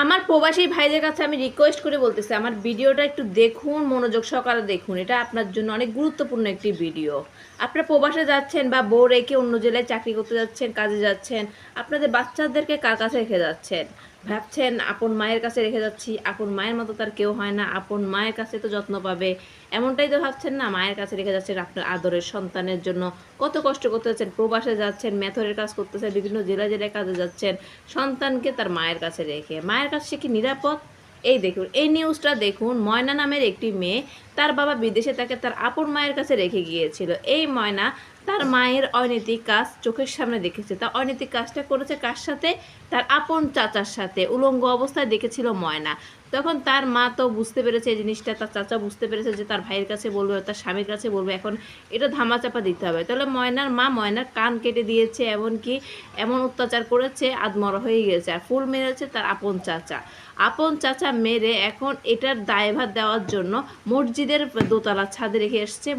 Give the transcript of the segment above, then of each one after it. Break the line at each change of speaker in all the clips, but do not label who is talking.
আমার প্রবাসী ভাইদের কাছে আমি রিকোয়েস্ট করে বলতেছি, আমার ভিডিওটা একটু দেখুন, মনোযোগ সহকারে দেখুন। এটা আপনার জন্য অনেক গুরুত্বপূর্ণ একটি ভিডিও আপনারা প্রবাসে যাচ্ছেন বা বউ রেখে অন্য জেলায় চাকরি করতে যাচ্ছেন, কাজে যাচ্ছেন, আপনাদের বাচ্চাদেরকে কার কাছে রেখে যাচ্ছেন? ভাবছেন, আপন মায়ের কাছে রেখে যাচ্ছি, আপন মায়ের মতো তার কেউ হয় না, আপন মায়ের কাছে তো যত্ন পাবে। এমনটাই তো ভাবছেন না, মায়ের কাছে রেখে যাচ্ছেন আপনার আদরের সন্তানের জন্য। কত কষ্ট করতে যাচ্ছেন প্রবাসে যাচ্ছেন, মেথরের কাজ করতেছেন, বিভিন্ন জেলা জেলায় কাজে যাচ্ছেন, সন্তানকে তার মায়ের কাছে রেখে। মায়ের কাছে সে কি নিরাপদ? এই দেখুন, এই নিউজটা দেখুন, ময়না নামের একটি মেয়ে, তার বাবা বিদেশে তাকে তার আপন মায়ের কাছে রেখে গিয়েছিল। এই ময়না তার মায়ের অনৈতিক কাজ চোখের সামনে দেখেছে। তার অনৈতিক কাজটা করেছে কার সাথে? তার আপন চাচার সাথে। উলঙ্গ অবস্থায় দেখেছিল ময়না। তখন তার মা তো বুঝতে পেরেছে এই জিনিসটা, তার চাচা বুঝতে পেরেছে যে তার ভাইয়ের কাছে বলবে, তার স্বামীর কাছে বলবে। এখন এটা ধামাচাপা দিতে হবে। তাহলে ময়নার মা ময়নার কান কেটে দিয়েছে, এমনকি এমন অত্যাচার করেছে, আদমরা হয়ে গিয়েছে আর ফুল মেরেছে তার আপন চাচা। আপন চাচা মেরে এখন এটার দায়ভার দেওয়ার জন্য মসজিদের দোতলা ছাদে রেখে এসছে।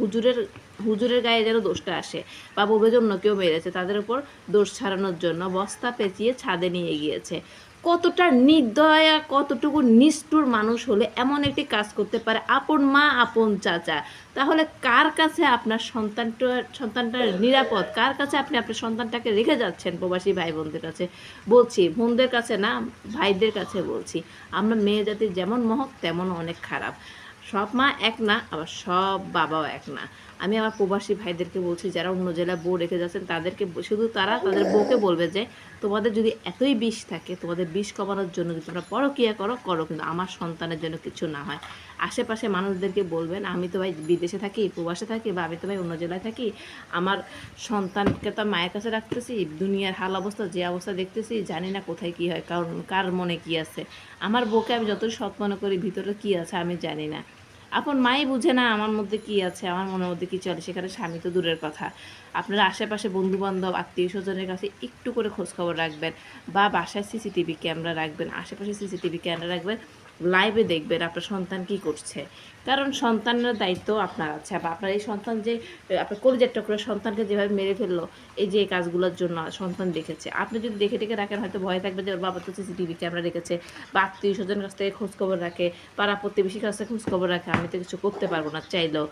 হুজুরের হুজুরের গায়ে যেন দোষটা আসে বা বলবে যে অন্য কেউ মেরেছে তাদের উপর দোষ ছাড়ানোর জন্য বস্তা পেঁচিয়ে ছাদে নিয়ে গিয়েছে। কতটা নির্দয়া, কতটুকু নিষ্ঠুর মানুষ হলে এমন একটি কাজ করতে পারে? আপন মা, আপন চাচা। তাহলে কার কাছে আপনার সন্তানটা সন্তানটা নিরাপদ? কার কাছে আপনি আপনার সন্তানটাকে রেখে যাচ্ছেন প্রবাসী ভাই বোনদের কাছে? বলছি, বোনদের কাছে না, ভাইদের কাছে বলছি। আমরা মেয়ে জাতির যেমন মহৎ, তেমন অনেক খারাপ। সব মা এক না, আবার সব বাবাও এক না। আমি আমার প্রবাসী ভাইদেরকে বলছি, যারা অন্য জেলায় বউ রেখে যাচ্ছেন, তাদেরকে শুধু তারা তাদের বউকে বলবে যে, তোমাদের যদি এতই বিষ থাকে, তোমাদের বিষ কমানোর জন্য যদি তোমরা পরকিয়া করো করো কিন্তু আমার সন্তানের জন্য কিছু না হয়। আশেপাশে মানুষদেরকে বলবেন, আমি তো ভাই বিদেশে থাকি, প্রবাসে থাকি বা আমি তো ভাই অন্য জেলায় থাকি, আমার সন্তানকে তো মায়ের কাছে রাখতেছি, দুনিয়ার হাল অবস্থা, যে অবস্থা দেখতেছি, জানি না কোথায় কি হয়, কারণ কার মনে কি আছে? আমার বউকে আমি যতই সৎ মনে করি, ভিতরে কি আছে আমি জানি না। আপন মাই বুঝে না আমার মধ্যে কি আছে, আমার মনের মধ্যে কি চলে, সেখানে স্বামী তো দূরের কথা। আপনারা আশেপাশে বন্ধু বান্ধব আত্মীয় স্বজনের কাছে একটু করে খোঁজখবর রাখবেন বা বাসায় সিসিটিভি ক্যামেরা রাখবেন, আশেপাশে সিসিটিভি ক্যামেরা রাখবেন লাইভে দেখবেন আপনার সন্তান কি করছে। কারণ সন্তানের দায়িত্ব আপনার আছে, বা আপনার এই সন্তান যে আপনার কলিজার টুকরো সন্তানকে যেভাবে মেরে ফেলল, এই যে কাজগুলোর জন্য সন্তান দেখেছে। আপনি যদি দেখে টেকে রাখেন, হয়তো ভয় থাকবে যে ওর বাবা তো সিসিটিভি ক্যামেরা রেখেছে, বা আত্মীয় স্বজনের কাছ থেকে খোঁজখবর রাখে, পাড়া প্রতিবেশীর কাছ থেকে খোঁজখবর রাখে। আমি তো কিছু করতে পারব না চাইলেও।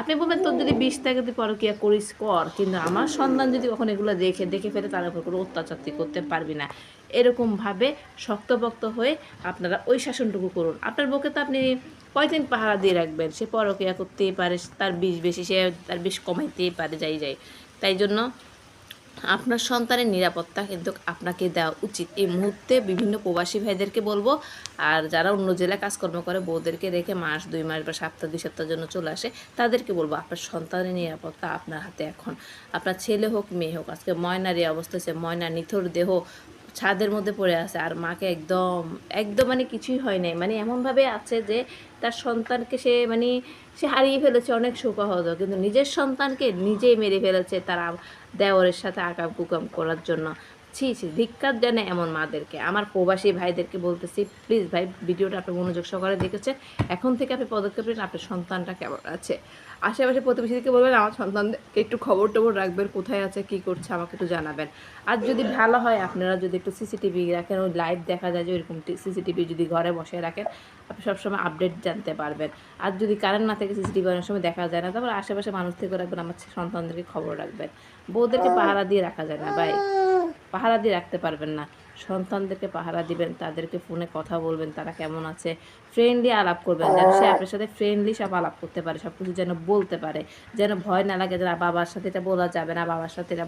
আপনি বলবেন, তোর যদি বিষ থাকে তুই পরকিয়া করিস, কর। কিন্তু আমার সন্তান যদি কখন এগুলো দেখে দেখে ফেলে, তার উপর কোনো অত্যাচার তুই করতে পারবি না। এরকমভাবে শক্তপক্ত হয়ে আপনারা ওই শাসনটুকু করুন। আপনার বউকে তো আপনি কয়দিন পাহারা দিয়ে রাখবেন? সে পরকিয়া করতেই পারে, তার বিষ বেশি, সে তার বিষ কমাইতেই পারে, যাই যাই। তাই জন্য আপনার সন্তানের নিরাপত্তা কিন্তু আপনাকে দেওয়া উচিত। এই মুহূর্তে বিভিন্ন প্রবাসী ভাইদেরকে বলব, আর যারা অন্য জেলায় কাজকর্ম করে, বউদেরকে রেখে মাস, দুই মাস বা সপ্তাহ, দুই সপ্তাহের জন্য চলে আসে, তাদেরকে বলব আপনার সন্তানের নিরাপত্তা আপনার হাতে এখন। আপনার ছেলে হোক, মেয়ে হোক, আজকে ময়নার অবস্থা হচ্ছে ময়না নিথর দেহ ছাদের মধ্যে পড়ে আছে আর মাকে একদম একদম মানে কিছুই হয় নাই। মানে এমনভাবে আছে যে তার সন্তানকে সে মানে সে হারিয়ে ফেলেছে অনেক শোকাহত, কিন্তু নিজের সন্তানকে নিজেই মেরে ফেলেছে তার দেওয়ারের সাথে আকাম কুকাম করার জন্য। ছি ছি, ধিক্কার জানে এমন মাদেরকে। আমার প্রবাসী ভাইদেরকে বলতেছি, প্লিজ ভাই, ভিডিওটা আপনি মনোযোগ সহকারে দেখেছেন। এখন থেকে আপনি পদক্ষেপ নিন আপনার সন্তানটা কেমন আছে? আশেপাশে প্রতিবেশীদেরকে বলবেন, আমার সন্তানকে একটু খবর টবর রাখবেন, কোথায় আছে, কি করছে, আমাকে একটু জানাবেন। আর যদি ভালো হয়, আপনারা যদি একটু সিসিটিভি রাখেন, ওই লাইভ দেখা যায় যে ওইরকম সিসিটিভি যদি ঘরে বসে রাখেন, আপনি সবসময় আপডেট জানতে পারবেন। আর যদি কারেন্ট না থাকে, সিসিটিভি অনেক সময় দেখা যায় না। তারপর আশেপাশে মানুষ থেকে রাখবেন, আমার সন্তানদেরকে খবর রাখবেন। বউদেরকে পাহারা দিয়ে রাখা যায় না, ভাই। পাহারা দিয়ে রাখতে পারবেন না। সন্তানদেরকে পাহারা দিবেন তাদেরকে ফোনে কথা বলবেন তারা কেমন আছে? ফ্রেন্ডলি আলাপ করবেন যেন সে আপনার সাথে ফ্রেন্ডলি সব আলাপ করতে পারে সব কিছু যেন বলতে পারে। যেন ভয় না লাগে যে না, বাবার সাথে এটা বলা যাবে না বাবার সাথে এটা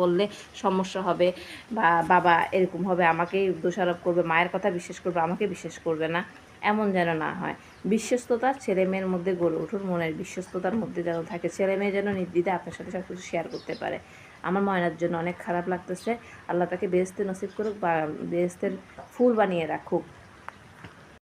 বললে সমস্যা হবে বা বাবা এরকম হবে আমাকেই দোষারোপ করবে মায়ের কথা বিশ্বাস করবে আমাকে বিশ্বাস করবে না। এমন যেন না হয়। বিশ্বস্ততা ছেলে মেয়ের মধ্যে গড়ে উঠুন, মনের বিশ্বস্ততার মধ্যে যেন থাকে। ছেলে মেয়ে যেন নির্দিদে আপনার সাথে সব কিছু শেয়ার করতে পারে। আমার ময়নার জন্য অনেক খারাপ লাগতেছে। আল্লাহ তাকে বেহেস্তে নসিব করুক বা বেহেস্তের ফুল বানিয়ে রাখুক।